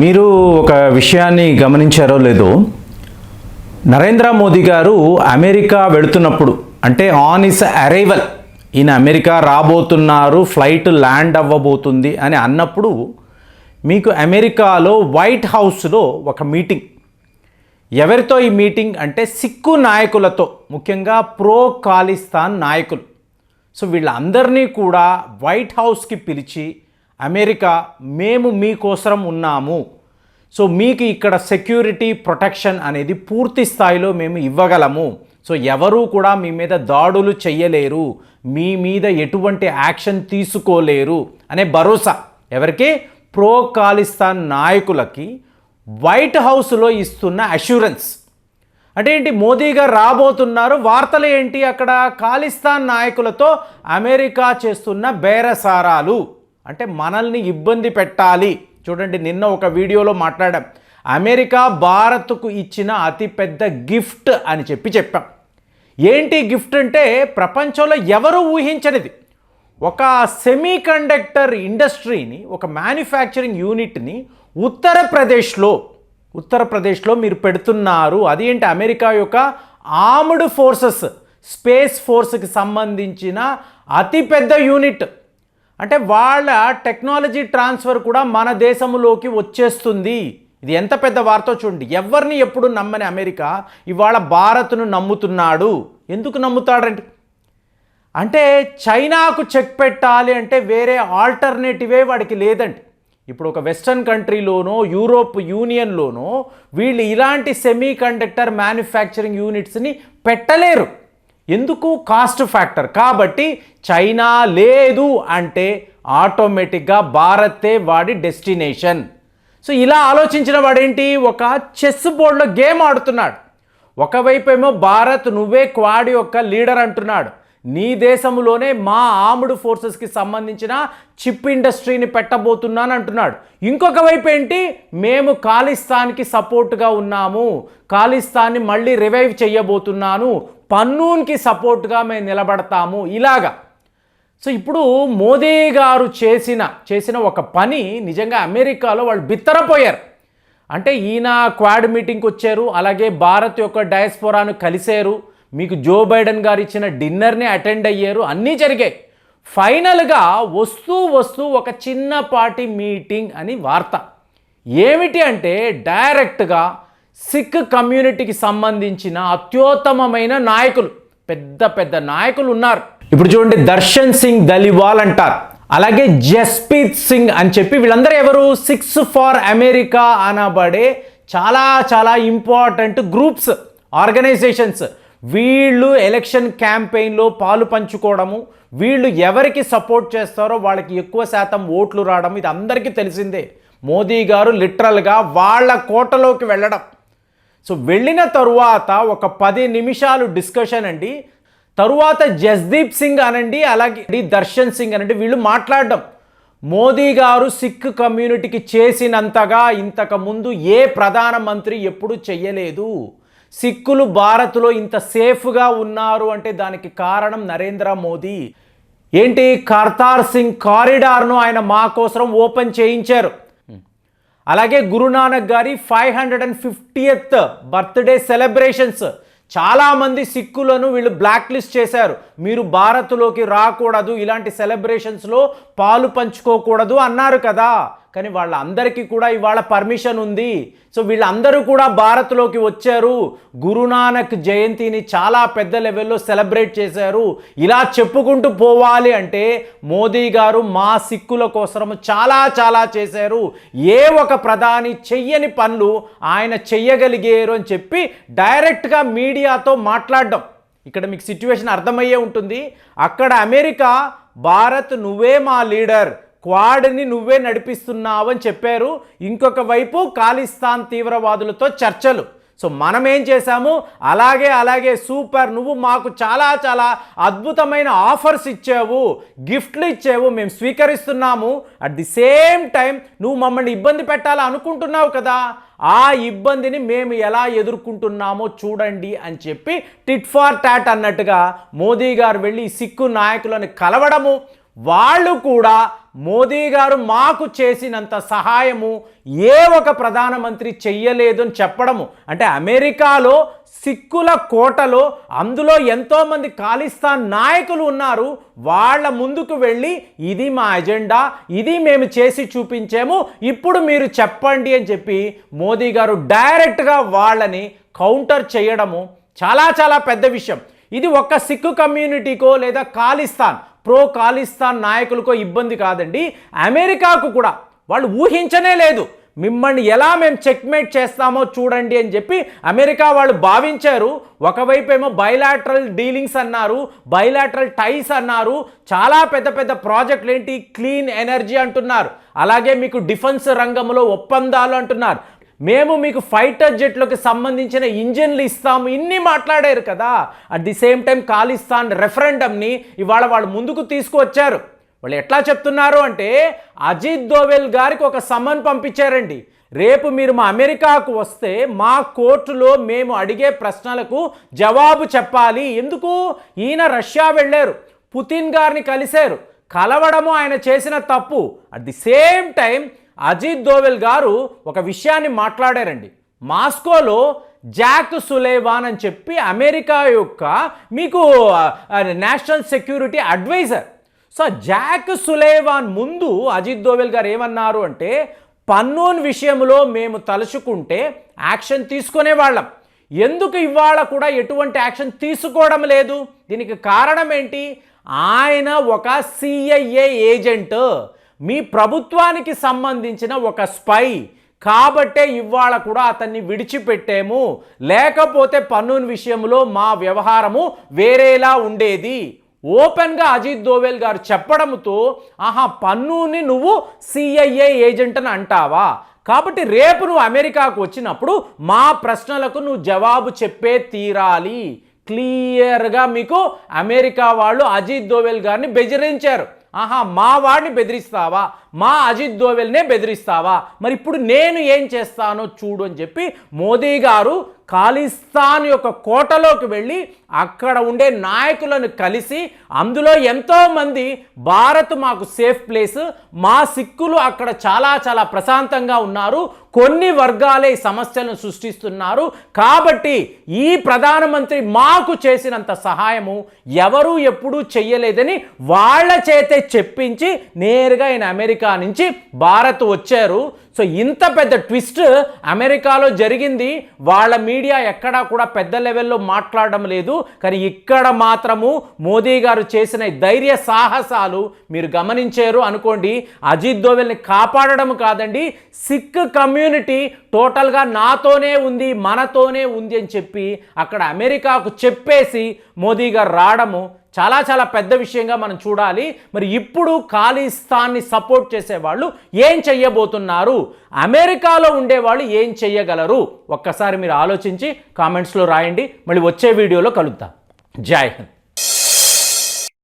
మీరు ఒక విషయాన్ని గమనించారో లేదో నరేంద్ర మోదీ గారు అమెరికా వెళుతున్నప్పుడు అంటే ఆన్ ఇస్ అరైవల్ ఈయన అమెరికా రాబోతున్నారు ఫ్లైట్ ల్యాండ్ అవ్వబోతుంది అని అన్నప్పుడు మీకు అమెరికాలో వైట్ హౌస్లో ఒక మీటింగ్ ఎవరితో ఈ మీటింగ్ అంటే సిక్కు నాయకులతో ముఖ్యంగా ప్రో ఖాలిస్తాన్ నాయకులు. సో వీళ్ళందరినీ కూడా వైట్ హౌస్కి పిలిచి అమెరికా మేము మీకోసరం ఉన్నాము. సో మీకు ఇక్కడ సెక్యూరిటీ ప్రొటెక్షన్ అనేది పూర్తి స్థాయిలో మేము ఇవ్వగలము. సో ఎవరూ కూడా మీ మీద దాడులు చెయ్యలేరు. మీ మీద ఎటువంటి యాక్షన్ తీసుకోలేరు అనే భరోసా ఎవరికి? ప్రో ఖాలిస్తాన్ నాయకులకి వైట్ హౌస్లో ఇస్తున్న అష్యూరెన్స్. అంటే ఏంటి? మోదీ గారు రాబోతున్నారు. వార్తలు ఏంటి? అక్కడ ఖాలిస్తాన్ నాయకులతో అమెరికా చేస్తున్న బేరసారాలు. అంటే మనల్ని ఇబ్బంది పెట్టాలి. చూడండి నిన్న ఒక వీడియోలో మాట్లాడాం. అమెరికా భారత్కు ఇచ్చిన అతిపెద్ద గిఫ్ట్ అని చెప్పి చెప్పాం. ఏంటి గిఫ్ట్ అంటే ప్రపంచంలో ఎవరు ఊహించనిది. ఒక సెమీ కండక్టర్ ఇండస్ట్రీని ఒక మ్యానుఫ్యాక్చరింగ్ యూనిట్ని ఉత్తరప్రదేశ్లో ఉత్తరప్రదేశ్లో మీరు పెడుతున్నారు. అదేంటి అమెరికా యొక్క ఆర్మ్డ్ ఫోర్సెస్ స్పేస్ ఫోర్స్కి సంబంధించిన అతిపెద్ద యూనిట్. అంటే వాళ్ళ టెక్నాలజీ ట్రాన్స్ఫర్ కూడా మన దేశంలోకి వచ్చేస్తుంది. ఇది ఎంత పెద్ద వార్త చూడండి. ఎవరిని ఎప్పుడు నమ్మని అమెరికా ఇవాళ భారత్ను నమ్ముతున్నాడు? ఎందుకు నమ్ముతాడంటే అంటే చైనాకు చెక్ పెట్టాలి అంటే వేరే ఆల్టర్నేటివే వాడికి లేదండి. ఇప్పుడు ఒక వెస్టర్న్ కంట్రీలోనో యూరోప్ యూనియన్లోనో వీళ్ళు ఇలాంటి సెమీ కండక్టర్ మ్యానుఫ్యాక్చరింగ్ యూనిట్స్ని పెట్టలేరు. ఎందుకు కాస్ట్ ఫ్యాక్టర్? కాబట్టి చైనా లేదు అంటే ఆటోమేటిక్గా భారతే వాడి డెస్టినేషన్. సో ఇలా ఆలోచించిన వాడేంటి? ఒక చెస్ బోర్డులో గేమ్ ఆడుతున్నాడు. ఒకవైపు ఏమో భారత్ నువ్వే క్వాడ్ యొక్క లీడర్ అంటున్నాడు. నీ దేశంలోనే మా ఆర్మ్డ్ ఫోర్సెస్కి సంబంధించిన చిప్ ఇండస్ట్రీని పెట్టబోతున్నాను అంటున్నాడు. ఇంకొక వైపు ఏంటి మేము ఖాళిస్తాన్కి సపోర్ట్గా ఉన్నాము. ఖాళిస్తాన్ని మళ్ళీ రివైవ్ చేయబోతున్నాను. పన్నూన్కి సపోర్ట్గా మేము నిలబడతాము ఇలాగా. సో ఇప్పుడు మోదీ గారు చేసిన చేసిన ఒక పని నిజంగా అమెరికాలో వాళ్ళు బిత్తరపోయారు. అంటే ఈయన క్వాడ్ మీటింగ్కి వచ్చారు అలాగే భారత్ యొక్క డయాస్పోరాను కలిశారు మీకు జో బైడెన్ గారు ఇచ్చిన డిన్నర్ని అటెండ్ అయ్యారు అన్నీ జరిగాయి. ఫైనల్గా వస్తూ వస్తూ ఒక చిన్నపాటి మీటింగ్ అని వార్త. ఏమిటి అంటే డైరెక్ట్గా సిక్ కమ్యూనిటీకి సంబంధించిన అత్యుత్తమమైన నాయకులు. పెద్ద పెద్ద నాయకులు ఉన్నారు. ఇప్పుడు చూడండి దర్శన్ సింగ్ దలివాల్ అంటారు. అలాగే జస్ప్రీత్ సింగ్ అని చెప్పి వీళ్ళందరూ ఎవరు? సిక్స్ ఫార్ అమెరికా అనబడే చాలా చాలా ఇంపార్టెంట్ గ్రూప్స్ ఆర్గనైజేషన్స్. వీళ్ళు ఎలక్షన్ క్యాంపెయిన్లో పాలు పంచుకోవడము వీళ్ళు ఎవరికి సపోర్ట్ చేస్తారో వాళ్ళకి ఎక్కువ శాతం ఓట్లు రావడం ఇది అందరికీ తెలిసిందే. మోదీ గారు లిటరల్గా వాళ్ళ కోటలోకి వెళ్ళడం. సో వెళ్ళిన తరువాత ఒక పది నిమిషాలు డిస్కషన్ అండి. తరువాత జస్దీప్ సింగ్ అనండి అలాగే దర్శన్ సింగ్ అనండి వీళ్ళు మాట్లాడడం. మోదీ గారు సిక్ కమ్యూనిటీకి చేసినంతగా ఇంతకుముందు ఏ ప్రధానమంత్రి ఎప్పుడు చెయ్యలేదు. సిక్కులు భారత్లో ఇంత సేఫ్గా ఉన్నారు అంటే దానికి కారణం నరేంద్ర మోదీ. ఏంటి? కర్తార్ సింగ్ కారిడార్ను ఆయన మా కోసం ఓపెన్ చేయించారు. అలాగే గురునానక్ గారి five hundred and fiftieth birthday celebrations. చాలామంది సిక్కులను వీళ్ళు బ్లాక్ లిస్ట్ చేశారు. మీరు భారత్లోకి రాకూడదు ఇలాంటి సెలబ్రేషన్స్లో పాలు పంచుకోకూడదు అన్నారు కదా. కానీ వాళ్ళందరికీ కూడా ఇవాళ పర్మిషన్ ఉంది. సో వీళ్ళందరూ కూడా భారత్లోకి వచ్చారు. గురునానక్ జయంతిని చాలా పెద్ద లెవెల్లో సెలబ్రేట్ చేశారు. ఇలా చెప్పుకుంటూ పోవాలి అంటే మోదీ గారు మా సిక్కుల కోసం చాలా చాలా చేశారు. ఏ ఒక ప్రధాని చెయ్యని పనులు ఆయన చెయ్యగలిగారు అని చెప్పి డైరెక్ట్గా మీడియాతో మాట్లాడడం. ఇక్కడ మీకు సిచ్యువేషన్ అర్థమయ్యే ఉంటుంది. అక్కడ అమెరికా భారత్ నువ్వే మా లీడర్. క్వాడ్ని నువ్వే నడిపిస్తున్నావు అని చెప్పారు. ఇంకొక వైపు ఖాళిస్తాన్ తీవ్రవాదులతో చర్చలు. సో మనం ఏం చేశాము? అలాగే అలాగే సూపర్ నువ్వు మాకు చాలా చాలా అద్భుతమైన ఆఫర్స్ ఇచ్చావు. గిఫ్ట్లు ఇచ్చావు. మేము స్వీకరిస్తున్నాము. అట్ ది సేమ్ టైం నువ్వు మమ్మల్ని ఇబ్బంది పెట్టాలి అనుకుంటున్నావు కదా? ఆ ఇబ్బందిని మేము ఎలా ఎదుర్కొంటున్నామో చూడండి అని చెప్పి టిట్ ఫార్ టాట్ అన్నట్టుగా మోదీ గారు వెళ్ళి సిక్కు నాయకులను కలవడము వాళ్ళు కూడా మోదీ గారు మాకు చేసినంత సహాయము ఏ ఒక ప్రధానమంత్రి చెయ్యలేదు అని చెప్పడము. అంటే అమెరికాలో సిక్కుల కోటలో అందులో ఎంతోమంది ఖాళిస్తాన్ నాయకులు ఉన్నారు. వాళ్ళ ముందుకు వెళ్ళి ఇది మా ఎజెండా ఇది మేము చేసి చూపించాము ఇప్పుడు మీరు చెప్పండి అని చెప్పి మోదీ గారు డైరెక్ట్గా వాళ్ళని కౌంటర్ చేయడము చాలా చాలా పెద్ద విషయం. ఇది ఒక్క సిక్కు కమ్యూనిటీకో లేదా ఖాళిస్తాన్ ప్రో ఖాళిస్తాన్ నాయకులకో ఇబ్బంది కాదండి. అమెరికాకు కూడా వాళ్ళు ఊహించనే లేదు. మిమ్మల్ని ఎలా మేము చెక్మేట్ చేస్తామో చూడండి అని చెప్పి అమెరికా వాళ్ళు భావించారు. ఒకవైపు ఏమో బైలాటరల్ డీలింగ్స్ అన్నారు బైలాటరల్ టైస్ అన్నారు. చాలా పెద్ద పెద్ద ప్రాజెక్టులు ఏంటి? క్లీన్ ఎనర్జీ అంటున్నారు. అలాగే మీకు డిఫెన్స్ రంగంలో ఒప్పందాలు అంటున్నారు. మేము మీకు ఫైటర్ జెట్లకు సంబంధించిన ఇంజన్లు ఇస్తాము. ఇన్ని మాట్లాడారు కదా. At the same time Khalistan రెఫరెండంని ఇవాళ వాళ్ళు ముందుకు తీసుకువచ్చారు. వాళ్ళు ఎట్లా చెప్తున్నారు అంటే అజిత్ దోవెల్ గారికి ఒక సమ్మన్ పంపించారండి. రేపు మీరు మా అమెరికాకు వస్తే మా కోర్టులో మేము అడిగే ప్రశ్నలకు జవాబు చెప్పాలి. ఎందుకు? ఈయన రష్యా వెళ్ళారు. పుతిన్ గారిని కలిశారు. కలవడము ఆయన చేసిన తప్పు. At the same time Ajit Doval గారు ఒక విషయాన్ని మాట్లాడారండి. మాస్కోలో జాక్ సులేవాన్ అని చెప్పి అమెరికా యొక్క మీకు national security adviser. So Jake Sullivan ముందు అజిత్ దోవెల్ గారు ఏమన్నారు అంటే పన్నూన్ విషయంలో మేము తలుచుకుంటే యాక్షన్ తీసుకునే వాళ్ళం. ఎందుకు ఇవాళ కూడా ఎటువంటి యాక్షన్ తీసుకోవడం లేదు? దీనికి కారణం ఏంటి? ఆయన ఒక సిఐఏ ఏజెంట్. మీ ప్రభుత్వానికి సంబంధించిన ఒక స్పై కాబట్టే ఇవాళ కూడా అతన్ని విడిచిపెట్టాము. లేకపోతే పన్నున్ విషయంలో మా వ్యవహారము వేరేలా ఉండేది. ఓపెన్గా అజిత్ దోవెల్ గారు చెప్పడంతో ఆహా పన్నుని నువ్వు సిఐఏ ఏజెంట్ అని అంటావా? కాబట్టి రేపు నువ్వు అమెరికాకు వచ్చినప్పుడు మా ప్రశ్నలకు నువ్వు జవాబు చెప్పే తీరాలి. క్లియర్గా మీకు అమెరికా వాళ్ళు అజిత్ దోవెల్ గారిని బెదిరించారు. ఆహా మా వాడిని బెదిరిస్తావా? మా అజిత్ దోవెల్నే బెదిరిస్తావా? మరి ఇప్పుడు నేను ఏం చేస్తానో చూడు అని చెప్పి మోదీ గారు ఖాళిస్తాన్ యొక్క కోటలోకి వెళ్ళి అక్కడ ఉండే నాయకులను కలిసి అందులో ఎంతోమంది భారత్ మాకు సేఫ్ ప్లేస్ మా సిక్కులు అక్కడ చాలా చాలా ప్రశాంతంగా ఉన్నారు కొన్ని వర్గాలే సమస్యలను సృష్టిస్తున్నారు. కాబట్టి ఈ ప్రధానమంత్రి మాకు చేసినంత సహాయము ఎవరూ ఎప్పుడూ చెయ్యలేదని వాళ్ళ చేతే చెప్పించి నేరుగా ఆయన అమెరికా నుంచి భారత్ వచ్చారు. సో ఇంత పెద్ద ట్విస్ట్ అమెరికాలో జరిగింది. వాళ్ళ మీడియా ఎక్కడా కూడా పెద్ద లెవెల్లో మాట్లాడడం లేదు. కానీ ఇక్కడ మాత్రము మోదీ గారు చేసిన ధైర్య సాహసాలు మీరు గమనించారు అనుకోండి. అజిత్ దోవెల్ని కాపాడడం కాదండి. సిక్ కమ్యూనిటీ టోటల్గా నాతోనే ఉంది మనతోనే ఉంది అని చెప్పి అక్కడ అమెరికాకు చెప్పేసి మోదీ గారు రావడము చాలా చాలా పెద్ద విషయంగా మనం చూడాలి. మరి ఇప్పుడు ఖాళీస్థాన్ని సపోర్ట్ చేసేవాళ్ళు ఏం చెయ్యబోతున్నారు? అమెరికాలో ఉండేవాళ్ళు ఏం చెయ్యగలరు? ఒక్కసారి మీరు ఆలోచించి కామెంట్స్లో రాయండి. మళ్ళీ వచ్చే వీడియోలో కలుద్దాం. జై హింద్.